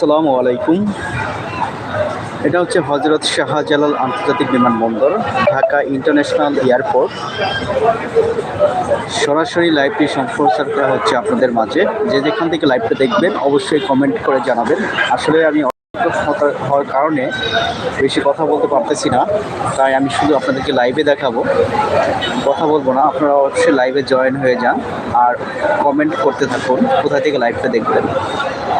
আসসালামু আলাইকুম। এটা হচ্ছে হজরত শাহজালাল আন্তর্জাতিক বিমানবন্দর, ঢাকা ইন্টারন্যাশনাল এয়ারপোর্ট। সরাসরি লাইভটি সম্প্রচার করা হচ্ছে আপনাদের মাঝে। যে যেখান থেকে লাইভটা দেখবেন, অবশ্যই কমেন্ট করে জানাবেন। আসলে আমি হওয়ার কারণে বেশি কথা বলতে পারতেছি না, তাই আমি শুধু আপনাদেরকে লাইভে দেখাবো। কথা বলব না, আপনারা অবশ্যই লাইভে জয়েন হয়ে যান, আর কমেন্ট করতে থাকুন, কোথা থেকে লাইভটা দেখবেন।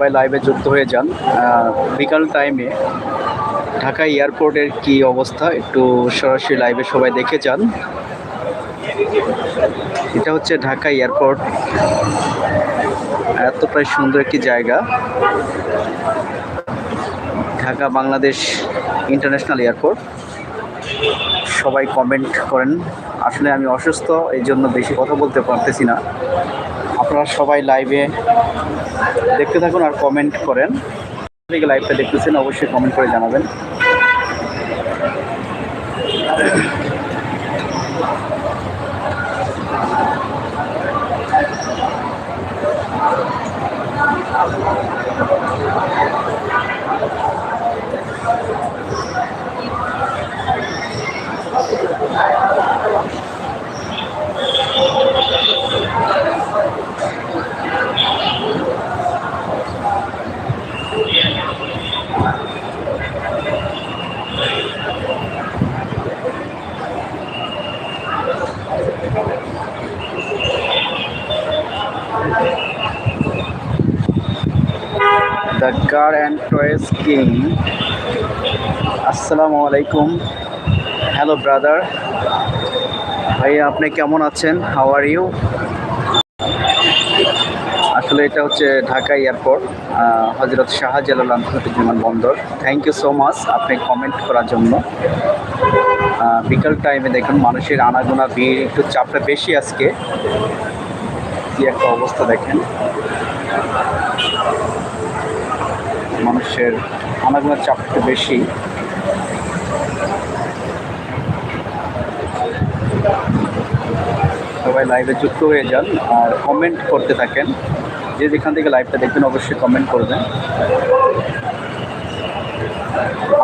সবাই লাইভে যুক্ত হয়ে যান। বিকাল টাইমে ঢাকা এয়ারপোর্টের কি অবস্থা একটু সরাসরি লাইভে সবাই দেখে যান। এটা হচ্ছে ঢাকা এয়ারপোর্ট। এতটাই সুন্দর একটি জায়গা। Dhaka Bangladesh international airport. সবাই কমেন্ট করেন, আসলে আমি অসুস্থ এই জন্য বেশি কথা বলতে পারতেছি না। আপনারা সবাই লাইভে দেখতে থাকুন আর কমেন্ট করেন। লাইভটা দেখতেছেন অবশ্যই কমেন্ট করে জানাবেন the car and toys king আসসালামু আলাইকুম হ্যালো ব্রাদার ভাই আপনি কেমন আছেন? হাউ আর ইউ আসলে এটা হচ্ছে ঢাকা এয়ারপোর্ট হজরত শাহজালাল আন্তর্জাতিক বিমানবন্দর থ্যাংক ইউ সো মাচ আপনি কমেন্ট করার জন্য। বিকাল টাইমে দেখুন, মানুষের আনাগোনা ভিড় একটু চাপটা বেশি আজকে। কি একটা অবস্থা দেখেন। মানুষের আনাগোনার চাপ একটু বেশি। সবাই লাইভে যুক্ত হয়ে যান আর কমেন্ট করতে থাকেন। যে যেখান থেকে লাইভটা দেখবেন অবশ্যই কমেন্ট করবেন।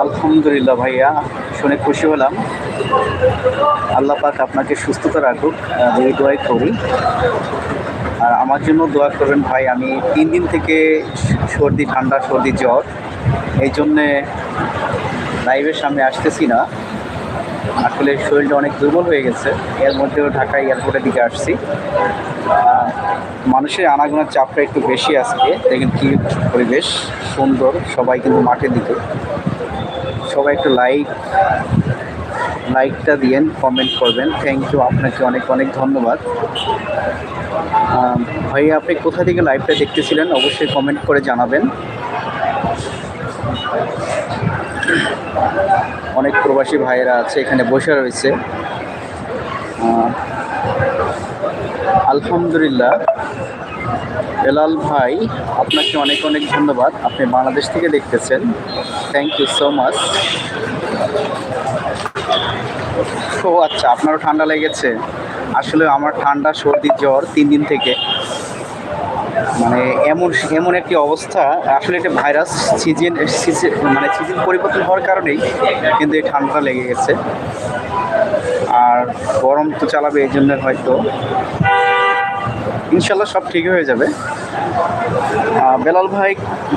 আলহামদুলিল্লাহ ভাইয়া, শুনে খুশি হলাম। আল্লাহ পাক আপনাকে সুস্থতা রাখুক এই দোয়াই করি আর আমার জন্য দোয়া করবেন ভাই, আমি তিন দিন থেকে সর্দি, ঠান্ডা, সর্দি, জ্বর। এই জন্যে লাইভের সামনে আসতেছি না। আসলে শরীরটা অনেক দুর্বল হয়ে গেছে। এর মধ্যেও ঢাকা এয়ারপোর্টের দিকে আসছি। মানুষের আনাগোনার চাপটা একটু বেশি আজকে। দেখেন কি পরিবেশ সুন্দর। সবাই কিন্তু মাঠের দিকে। সবাই একটু লাইক লাইকটা দিয়েন কমেন্ট করবেন। থ্যাংক ইউ আপনাকে অনেক অনেক ধন্যবাদ। ভাইয়া, আপনি কোথা থেকে লাইভটা দেখতেছিলেন? অবশ্যই কমেন্ট করে জানাবেন। অনেক প্রবাসী ভাইয়েরা আছে, এখানে বসে রয়েছে। আলহামদুলিল্লাহ। বেলাল ভাই, আপনাকে অনেক অনেক ধন্যবাদ। আপনি বাংলাদেশ থেকে দেখতেছেন। থ্যাংক ইউ সো মাচ ও আচ্ছা আপনারও ঠান্ডা লেগেছে। আসলে আমার ঠান্ডা, সর্দি, জ্বর তিন দিন থেকে। মানে এমন এমন একটি অবস্থা, আসলে এটা ভাইরাস সিজন মানে সিজন পরিবর্তন হওয়ার কারণেই কিন্তু এই ঠান্ডা লেগে গেছে। আর গরম তো চালাবে এই জন্য হয়তো। ইনশাল্লাহ সব ঠিক হয়ে যাবে। বেলাল ভাই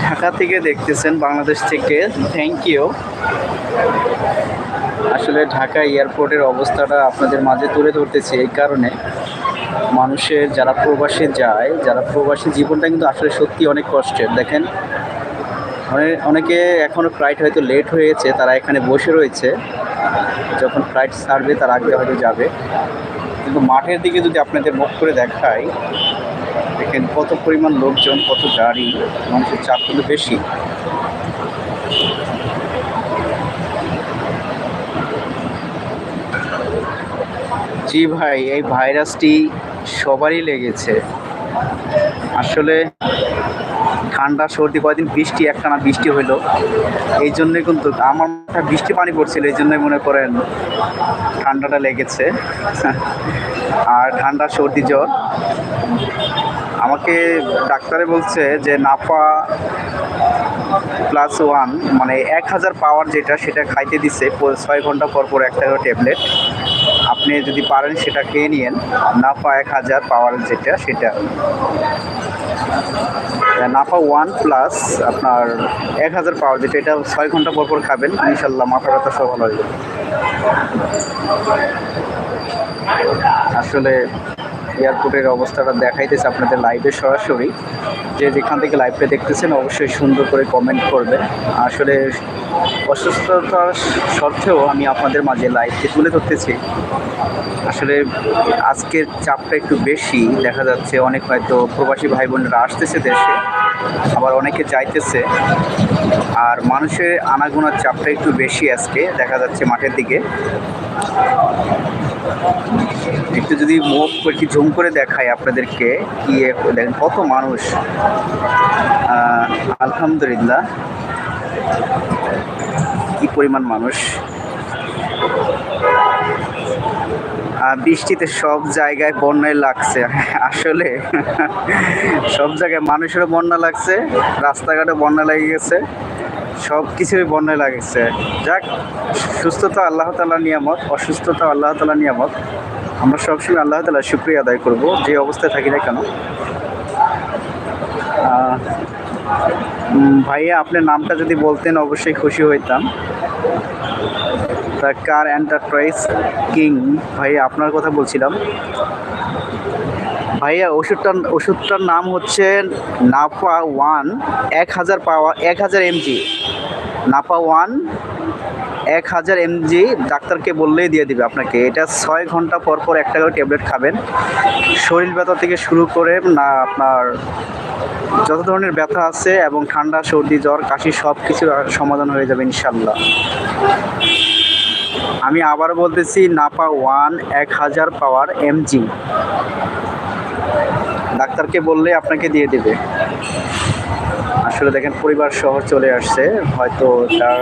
ঢাকা থেকে দেখতেছেন, বাংলাদেশ থেকে। থ্যাংক ইউ আসলে ঢাকা এয়ারপোর্টের অবস্থাটা আপনাদের মাঝে তুলে ধরতেছি এই কারণে। মানুষের যারা প্রবাসে যায়, যারা প্রবাসী জীবনটা কিন্তু আসলে সত্যি অনেক কষ্টের। দেখেন অনেকে এখনও ফ্লাইট হয়তো লেট হয়েছে, তারা এখানে বসে রয়েছে। যখন ফ্লাইট ছাড়বে, তার আগে হয়তো যাবে। কিন্তু মাঠের দিকে যদি আপনাদের মুখ করে দেখাই, দেখেন কত পরিমাণ লোকজন, কত গাড়ি, মানুষের চাপ কিন্তু বেশি। জি ভাই, এই ভাইরাসটি সবারই লেগেছে। আসলে ঠান্ডা, সর্দি কয়দিন বৃষ্টি, একটানা বৃষ্টি হইল। এই জন্যই কিন্তু আমার মাথায় বৃষ্টি পানি পড়ছিল, এই জন্যই মনে করেন ঠান্ডাটা লেগেছে। আর ঠান্ডা, সর্দি, জ্বর। আমাকে ডাক্তারে বলছে যে, নাফা প্লাস ওয়ান মানে এক হাজার পাওয়ার যেটা, সেটা খাইতে দিছে, ছয় ঘণ্টা পর পর একটা ট্যাবলেট। আপনি যদি পারেন সেটা খেয়ে নিয়েন। নাফা এক হাজার পাওয়ার যেটা, সেটা। নাফা ওয়ান প্লাস আপনার এক হাজার পাওয়ার যেটা, এটা ছয় ঘণ্টা পর পর খাবেন। ইনশাল্লাহ মাথা ব্যথা সব ভালো হয়ে যাবে। আসলে এয়ারপোর্টের অবস্থাটা দেখাইতেছে আপনাদের লাইভে সরাসরি। যে যেখান থেকে লাইভটা দেখতেছেন, অবশ্যই সুন্দর করে কমেন্ট করবেন। আসলে অসুস্থতার সত্ত্বেও আমি আপনাদের মাঝে লাইভটি তুলে ধরতেছি। আসলে আজকের চাপটা একটু বেশি। দেখা যাচ্ছে অনেক হয়তো প্রবাসী ভাই বোনেরা আসতেছে দেশে, আবার অনেকে যাইতেছে। আর মানুষের আনাগোনার চাপটা একটু বেশি আজকে, দেখা যাচ্ছে মাঠের দিকে। একটু যদি মুখ একটু ঝুম করে দেখাই আপনাদেরকে, কি দেখেন কত মানুষ। আলহামদুলিল্লাহ। কি পরিমাণ মানুষ। বৃষ্টিতে সব জায়গায় বন্যায় লাগছে। আসলে সব জায়গায় মানুষেরও বন্যা লাগছে রাস্তাঘাটে বন্যা লেগে গেছে। সব কিছুই বন্যায় লাগছে। যাক, সুস্থতা আল্লাহ তালা নিয়ামত, অসুস্থতা আল্লাহ তালা নিয়ামত। আমরা সবসময় আল্লাহ তালা শুক্রিয়া আদায় করব, যে অবস্থায় থাকি না কেন। ভাইয়া, আপনার নামটা যদি বলতেন, অবশ্যই খুশি হইতাম। দ্য কার এন্টারপ্রাইজ কিং, ভাইয়া, আপনার কথা বলছিলাম। ভাইয়া, ওষুধটার ওষুধটার নাম হচ্ছে নাপা ওয়ান, এক হাজার পাওয়া, এক হাজার এমজি। নাপা ওয়ান, এক হাজার এমজি, ডাক্তারকে বললেই দিয়ে দিবে আপনাকে। এটা ছয় ঘণ্টা পর পর একটা করে ট্যাবলেট খাবেন। শরীর ব্যথা থেকে শুরু করে, না, আপনার যত ধরনের ব্যথা আছে এবং ঠান্ডা, সর্দি, জ্বর, কাশি সব কিছু সমাধান হয়ে যাবে ইনশাল্লাহ। আমি আবার বলতেছি, নাপা ওয়ান, এক হাজার পাওয়ার এমজি। ডাক্তারকে বললে আপনাকে দিয়ে দেবে। আসলে দেখেন, পরিবার শহর চলে আসছে, হয়তো তার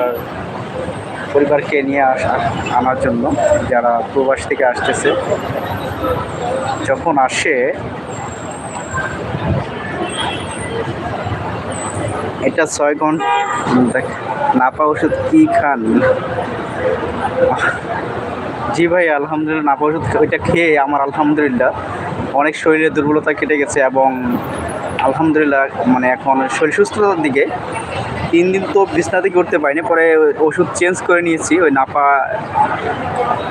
পরিবারকে নিয়ে আসা আনার জন্য যারা প্রবাস থেকে আসতেছে। যখন আসে, এটা ছয় ঘণ্টা নাপা ওষুধ কি খান? জি ভাই, আলহামদুলিল্লাহ, নাপা ওষুধ ওইটা খেয়ে আমার আলহামদুলিল্লাহ অনেক শরীরের দুর্বলতা কেটে গেছে এবং আলহামদুলিল্লাহ মানে এখন শরীর সুস্থতার দিকে তিন দিন তো বিছনা থেকে উঠতে পারিনি, পরে ওষুধ চেঞ্জ করে নিয়েছি, ওই নাপা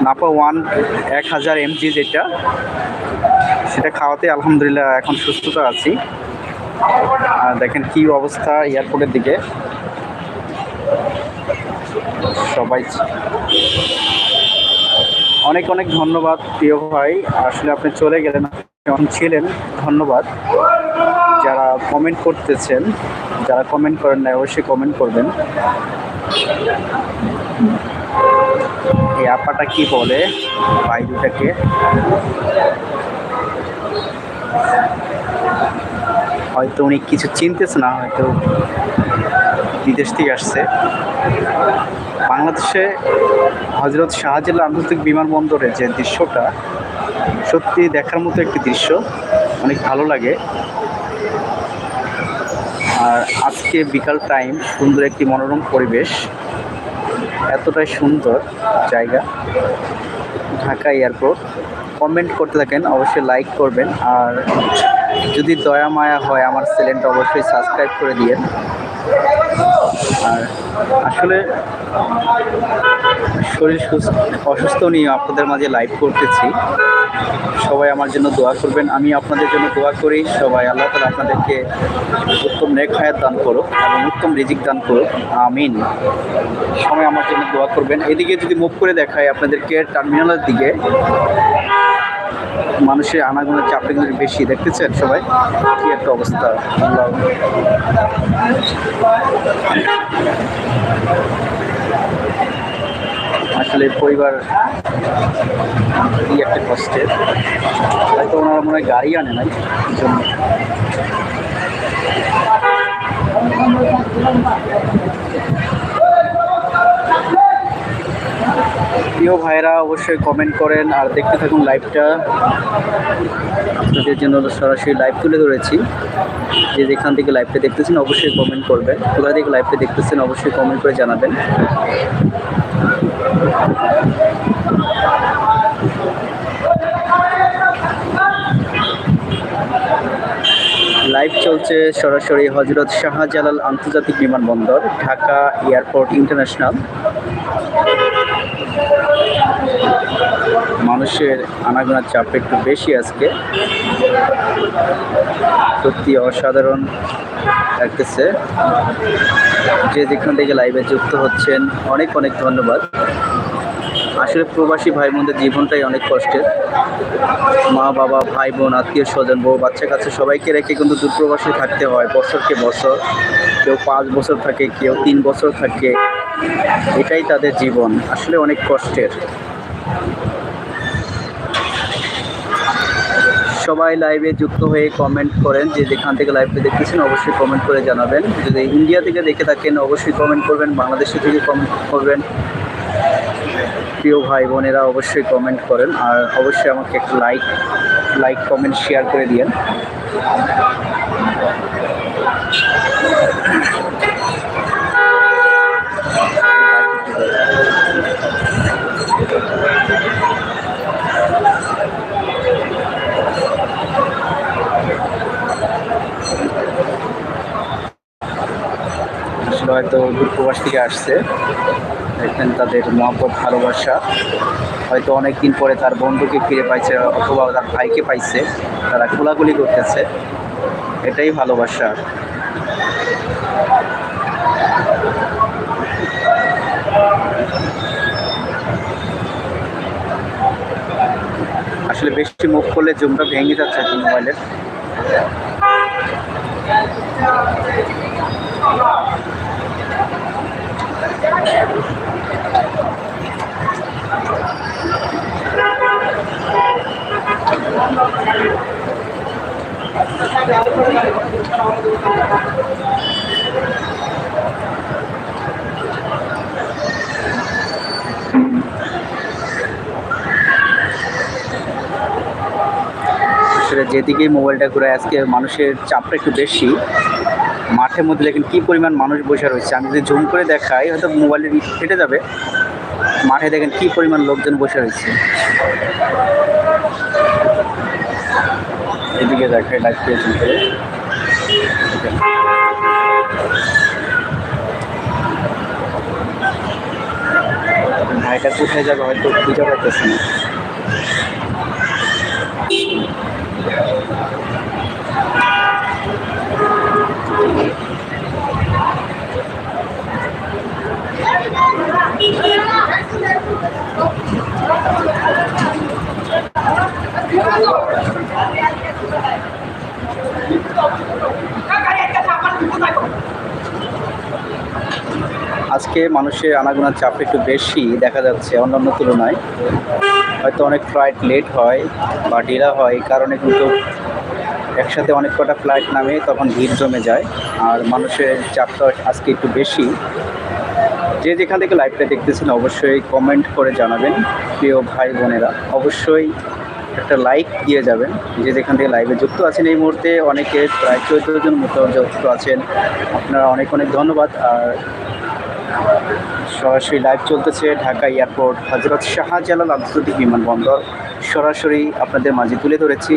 নাপা ওয়ান এক হাজার এমজি যেটা, সেটা খাওয়াতে আলহামদুলিল্লাহ এখন সুস্থতা আছি। আর দেখেন কি অবস্থা এয়ারপোর্টের দিকে। সবাই অনেক অনেক ধন্যবাদ প্রিয় ভাই, আসলে আপনি চলে গেলেন ছিলেন, ধন্যবাদ। কমেন্ট করতেছেন, যারা কমেন্ট করেন না অবশ্যই কমেন্ট করবেন। এই আপাটা কি বলে? ভাই দুটাকে। হয়তো উনি কিছু চিনতেছে না, হয়তো বিদেশ থেকে আসছে। বাংলাদেশে হজরত শাহজালাল আন্তর্জাতিক বিমানবন্দরের যে দৃশ্যটা, সত্যি দেখার মতো একটি দৃশ্য, অনেক ভালো লাগে। আর আজকে বিকাল টাইম সুন্দর একটি মনোরম পরিবেশ। এতটাই সুন্দর জায়গা, ঢাকা এয়ারপোর্ট কমেন্ট করতে থাকেন, অবশ্যই লাইক করবেন। আর যদি দয়া মায়া হয়, আমার চ্যানেলটা অবশ্যই সাবস্ক্রাইব করে দিয়েন। আর আসলে শরীর সুস্থ, অসুস্থ নিয়ে আপনাদের মাঝে লাইভ করতেছি। সবাই আমার জন্য দোয়া করবেন। আমি আপনাদের জন্য দোয়া করি। সবাই আল্লাহ তালা আপনাদেরকে উত্তম নেক হায়াত দান করুক এবং উত্তম রিজিক দান করুক। আমিন। সবাই আমার জন্য দোয়া করবেন। এদিকে যদি মুভ করে দেখায় আপনাদেরকে, টার্মিনালের দিকে মানুষের আনাগোনার চাপটা কিন্তু বেশি, দেখতেছেন সবাই? কি একটা অবস্থা। আসলে পরিবার একটা কষ্টের হয়তো ওনারা মনে হয় গাড়ি আনে নাই জন্য। প্রিয় ভাইরা অবশ্যই কমেন্ট করেন আর দেখতে থাকুন লাইভটা আপনাদের জন্য সরাসরি লাইভ তুলে ধরেছি। যে যেখান থেকে লাইভটা দেখতেছেন, অবশ্যই কমেন্ট করবেন। কোথা থেকে লাইভটা দেখতেছেন, অবশ্যই কমেন্ট করে জানাবেন। লাইভ চলছে সরাসরি হজরত শাহজালাল আন্তর্জাতিক বিমানবন্দর, ঢাকা এয়ারপোর্ট ইন্টারন্যাশনাল। মানুষের আনাগোনার চাপ একটু বেশি আজকে। সত্যি অসাধারণ লাগতেছে। যে যেখান থেকে লাইভে যুক্ত হচ্ছেন, অনেক অনেক ধন্যবাদ। আসলে প্রবাসী ভাই বোনদের জীবনটাই অনেক কষ্টের। মা, বাবা ভাই বোন আত্মীয় স্বজন বউ বাচ্চা কাছে সবাইকে রেখে কিন্তু দূরপ্রবাসী থাকতে হয় বছরকে বছর। কেউ পাঁচ বছর থাকে, কেউ তিন বছর থাকে। এটাই তাদের জীবন, আসলে অনেক কষ্টের। সবাই লাইভে যুক্ত হয়ে কমেন্ট করেন, যে যেখান থেকে লাইভে দেখতেছেন, অবশ্যই কমেন্ট করে জানাবেন। যদি ইন্ডিয়া থেকে দেখে থাকেন, অবশ্যই কমেন্ট করবেন, বাংলাদেশে থেকে কমেন্ট করবেন। প্রিয় ভাই বোনেরা অবশ্যই কমেন্ট করেন আর অবশ্যই আমাকে একটা লাইক লাইক কমেন্ট শেয়ার করে দিয়েন। হয়তো দূরপ্রবাস থেকে আসছে। দেখেন তাদের মহব্বত, ভালোবাসা। হয়তো অনেক দিন পরে তার বন্ধুকে ফিরে পাইছে অথবা তার ভাইকে পাইছে। তারা খোলাগুলি করতেছে। এটাই ভালোবাসা। আসলে বেশি মুখ করলে জুমটা ভেঙে যাচ্ছে মোবাইলের। যেদিকেই মোবাইলটা ঘুরে আজকে মানুষের চাপটা একটু বেশি। মাঠের মধ্যে দেখেন কী পরিমাণ মানুষ বসে রয়েছে। আমি যদি জুম করে দেখাই, হয়তো মোবাইলের ফেটে যাবে। মাঠে দেখেন কী পরিমাণ লোকজন বসে রয়েছে। এদিকে দেখাই লাইভ জুম করে। ভাইটা কোথায় যাবে হয়তো খুঁজে পাইতেছে না। আজকে মানুষের আনাগোনার চাপ একটু বেশি দেখা যাচ্ছে অন্যান্য তুলনায়। হয়তো অনেক ফ্লাইট লেট হয় বা ঢিলা হয়, এই কারণে কিন্তু একসাথে অনেক কটা ফ্লাইট নামে তখন ভিড় জমে যায় আর মানুষের চাপটা আজকে একটু বেশি। যে যেখান থেকে লাইভটা দেখতেছেন অবশ্যই কমেন্ট করে জানাবেন, প্রিয় ভাই বোনেরা। অবশ্যই একটা লাইক দিয়ে যাবেন, যে যেখান থেকে লাইভে যুক্ত আছেন এই মুহূর্তে অনেকে প্রায় চৌদ্দ জন মতো যুক্ত আছেন। আপনারা অনেক অনেক ধন্যবাদ আর সরাসরি লাইভ চলতেছে ঢাকা এয়ারপোর্ট হজরত শাহজালাল আন্তর্জাতিক বিমানবন্দর। সরাসরি আপনাদের মাঝে তুলে ধরেছি।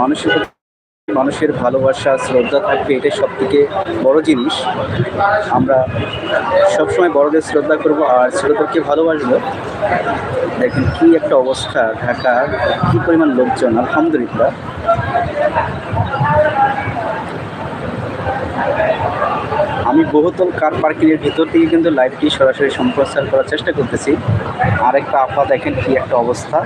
মানুষের মানুষের ভালোবাসা, শ্রদ্ধা থাকবে, এটাই সব থেকে বড় জিনিস। আমরা সবসময় বড়দের শ্রদ্ধা করব আর ছোটদেরকে ভালোবাসবো। দেখেন কি একটা অবস্থা ঢাকার কি পরিমাণ লোকজন, আলহামদুলিল্লাহ। আমি বহুতল কার পার্কিংয়ের ভিতর থেকে কিন্তু লাইভটি সরাসরি সম্প্রচার করার চেষ্টা করতেছি। আরেকটা আপা দেখেন কি একটা অবস্থা।